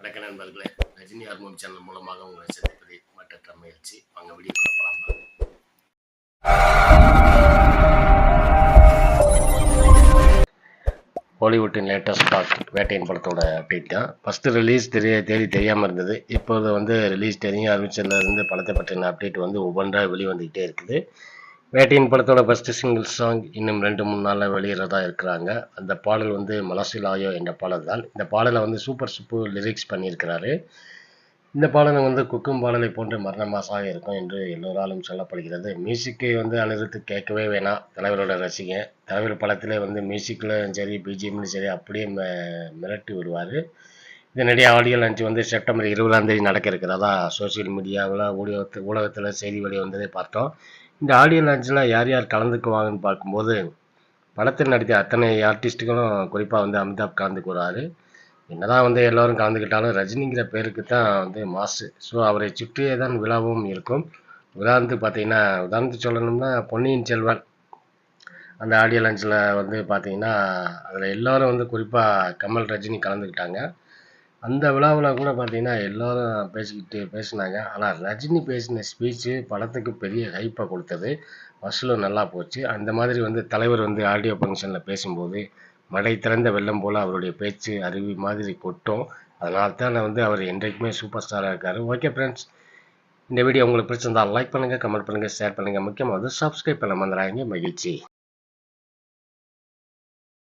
வணக்க நண்பர்களே Rajini hormone channel மூலமாக உங்களை சந்திப்பதை மற்ற மகிழ்ச்சி வாங்க வீடியோ பார்க்கலாமா பாலிவுட்டின் லேட்டஸ்ட் பார்ட் வேட்டையின் படத்தோட அப்டேட் தான். ஃபஸ்ட்டு ரிலீஸ் தெரிய தேதி தெரியாமல் இருந்தது. இப்போது வந்து ரிலீஸ் தெரிய ஆரம்பிச்சதுலேருந்து படத்தை பற்றின அப்டேட் வந்து ஒவ்வொன்றாக வெளிவந்துக்கிட்டே இருக்குது. வேட்டையின் படத்தோட ஃபஸ்ட்டு சிங்கிள் சாங் இன்னும் ரெண்டு மூணு நாளில் வெளியிடறதா இருக்கிறாங்க. அந்த பாடல் வந்து மனசிலாயோ என்ற பாடல் தான். இந்த பாடலை வந்து சூப்பர் சூப்பர் லிரிக்ஸ் பண்ணியிருக்கிறாரு. இந்த பாடலை வந்து குக்கும் பாடலை போன்று மரண மாசாக இருக்கும் என்று எல்லோராலும் சொல்லப்படுகிறது. மியூசிக்கை வந்து அனிருத்து கேட்கவே வேணாம் தலைவரோட ரசிகன். தலைவர் படத்திலே வந்து மியூசிக்கில் சரி பிஜிஎம்னு சரி அப்படியே மிரட்டி விடுவார். இதனிடையே ஆடியோ லான்ச் வந்து செப்டம்பர் இருபதாம் தேதி நடக்க இருக்கிறதா சோசியல் மீடியாவில் ஊடகத்து ஊடகத்தில் செய்தி வெளியே வந்ததை பார்த்தோம். இந்த ஆடியோ லான்ச்சில் யார் யார் கலந்துக்குவாங்கன்னு பார்க்கும்போது படத்தில் நடித்த அத்தனை ஆர்டிஸ்ட்டுகளும் குறிப்பாக வந்து அமிதாப் கலந்துக்குறாரு. என்னதான் வந்து எல்லோரும் கலந்துக்கிட்டாலும் ரஜினிங்கிற பேருக்கு தான் வந்து மாசு. ஸோ அவரை சுற்றியே தான் விழாவும் இருக்கும். உதாரணத்துக்கு பார்த்தீங்கன்னா உதாரணத்துக்கு சொல்லணும்னா பொன்னியின் செல்வன். அந்த ஆடியோ லான்ச்சில் வந்து பார்த்தீங்கன்னா அதில் எல்லோரும் வந்து குறிப்பாக கமல் ரஜினி கலந்துக்கிட்டாங்க. அந்த விழாவில் கூட பார்த்தீங்கன்னா எல்லோரும் பேசிக்கிட்டு பேசினாங்க. ஆனால் ரஜினி பேசின ஸ்பீச்சு படத்துக்கு பெரிய ஹைப்பை கொடுத்தது. வசூலும் நல்லா போச்சு. அந்த மாதிரி வந்து தலைவர் வந்து ஆடியோ ஃபங்க்ஷனில் பேசும்போது மடை திறந்த வெள்ளம் போல் அவருடைய பேச்சு அருவி மாதிரி கொட்டும். அதனால தான் வந்து அவர் என்றைக்குமே சூப்பர் ஸ்டாராக இருக்கார். ஓகே ஃப்ரெண்ட்ஸ் இந்த வீடியோ உங்களுக்கு பிடிச்சிருந்தால் லைக் பண்ணுங்கள் கமெண்ட் பண்ணுங்கள் ஷேர் பண்ணுங்கள் முக்கியமாக வந்து சப்ஸ்கிரைப் பண்ண மறந்துடாதீங்க. மகிழ்ச்சி.